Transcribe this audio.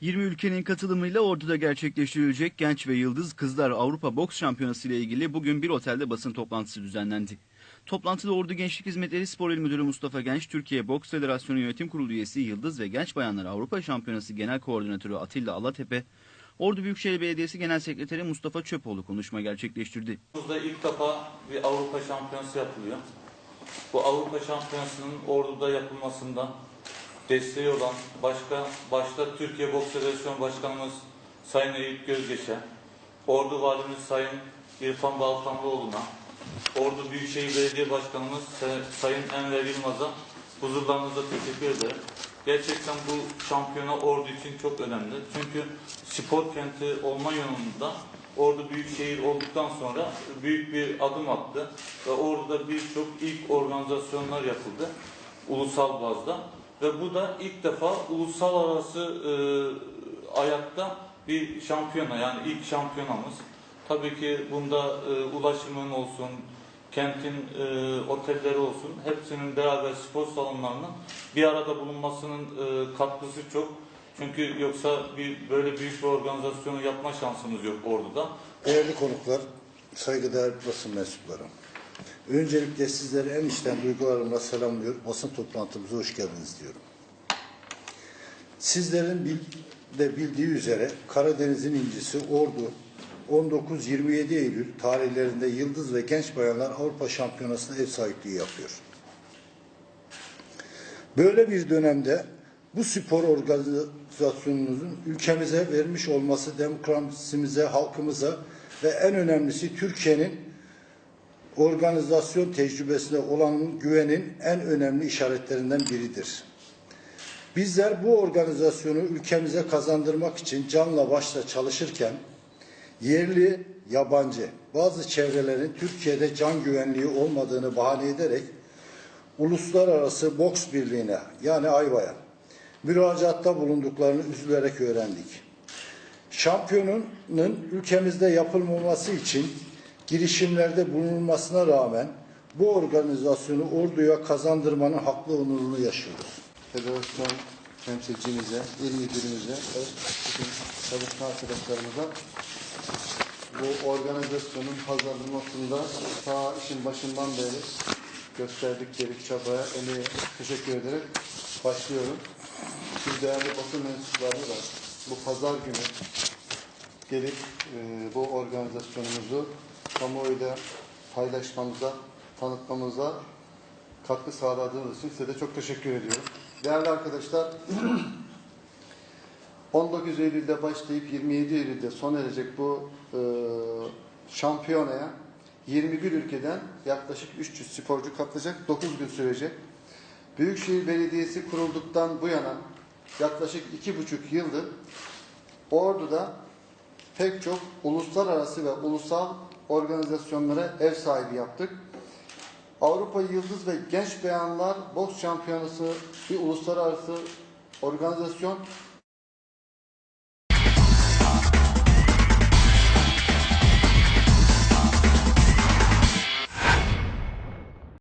20 ülkenin katılımıyla Ordu'da gerçekleştirilecek Genç ve Yıldız Kızlar Avrupa Boks Şampiyonası ile ilgili bugün bir otelde basın toplantısı düzenlendi. Toplantıda Ordu Gençlik Hizmetleri Spor İl Müdürü Mustafa Genç, Türkiye Boks Federasyonu Yönetim Kurulu üyesi Yıldız ve Genç Bayanlar Avrupa Şampiyonası Genel Koordinatörü Atilla Alatepe, Ordu Büyükşehir Belediyesi Genel Sekreteri Mustafa Çöpoğlu konuşma gerçekleştirdi. Burada ilk defa bir Avrupa Şampiyonası yapılıyor. Bu Avrupa Şampiyonası'nın Ordu'da yapılmasında desteği olan başka başta Türkiye Boks Federasyonu Başkanımız Sayın Eyüp Gözgeç'e, Ordu Valimiz Sayın İrfan Balkanlıoğlu'na, Ordu Büyükşehir Belediye Başkanımız Say- Sayın Enver Yılmaz'a huzurlarınızda teşekkür ederim. Gerçekten bu şampiyona Ordu için çok önemli. Çünkü spor kenti olma yolunda Ordu Büyükşehir olduktan sonra büyük bir adım attı. Ve Ordu'da birçok ilk organizasyonlar yapıldı. Ulusal bazda. Ve bu da ilk defa uluslararası e, ayakta bir şampiyona yani ilk şampiyonamız. Tabii ki bunda e, ulaşımın olsun, kentin e, otelleri olsun hepsinin beraber spor salonlarının bir arada bulunmasının e, katkısı çok. Çünkü yoksa bir böyle büyük bir organizasyonu yapma şansımız yok Ordu'da. Değerli konuklar, saygıdeğer basın mensupları. Öncelikle sizleri en içten duygularımla selamlıyor. Basın toplantımıza hoş geldiniz diyorum. Sizlerin de bildiği üzere Karadeniz'in incisi Ordu 19-27 Eylül tarihlerinde Yıldız ve Genç Bayanlar Avrupa Şampiyonası'na ev sahipliği yapıyor. Böyle bir dönemde bu spor organizasyonunuzun ülkemize vermiş olması demokrasimize, halkımıza ve en önemlisi Türkiye'nin organizasyon tecrübesine olan güvenin en önemli işaretlerinden biridir. Bizler bu organizasyonu ülkemize kazandırmak için canla başla çalışırken yerli, yabancı bazı çevrelerin Türkiye'de can güvenliği olmadığını bahane ederek Uluslararası Boks Birliği'ne yani AYVA'ya müracaatta bulunduklarını üzülerek öğrendik. Şampiyonun ülkemizde yapılmaması için girişimlerde bulunmasına rağmen bu organizasyonu orduya kazandırmanın haklı onurunu yaşıyoruz. federasyon temsilcimize, il müdürümüze, bütün çalışma arkadaşlarımıza bu organizasyonun hazırlanmasında ta işin başından beri gösterdikleri çabaya, emeğe teşekkür ederek başlıyorum. Siz değerli basın mensupları da bu pazar günü gelip e, bu organizasyonumuzu kamuoyuyla paylaşmamıza, tanıtmamıza katkı sağladığınız için size de çok teşekkür ediyorum. Değerli arkadaşlar, 19 Eylül'de başlayıp 27 Eylül'de sona erecek bu e, şampiyonaya 21 ülkeden yaklaşık 300 sporcu katılacak. 9 gün sürecek. Büyükşehir Belediyesi kurulduktan bu yana yaklaşık 2,5 yıldır Ordu'da pek çok uluslararası ve ulusal organizasyonlara ev sahibi yaptık. Avrupa Yıldız ve Genç Beyanlar Boks Şampiyonası bir uluslararası organizasyon.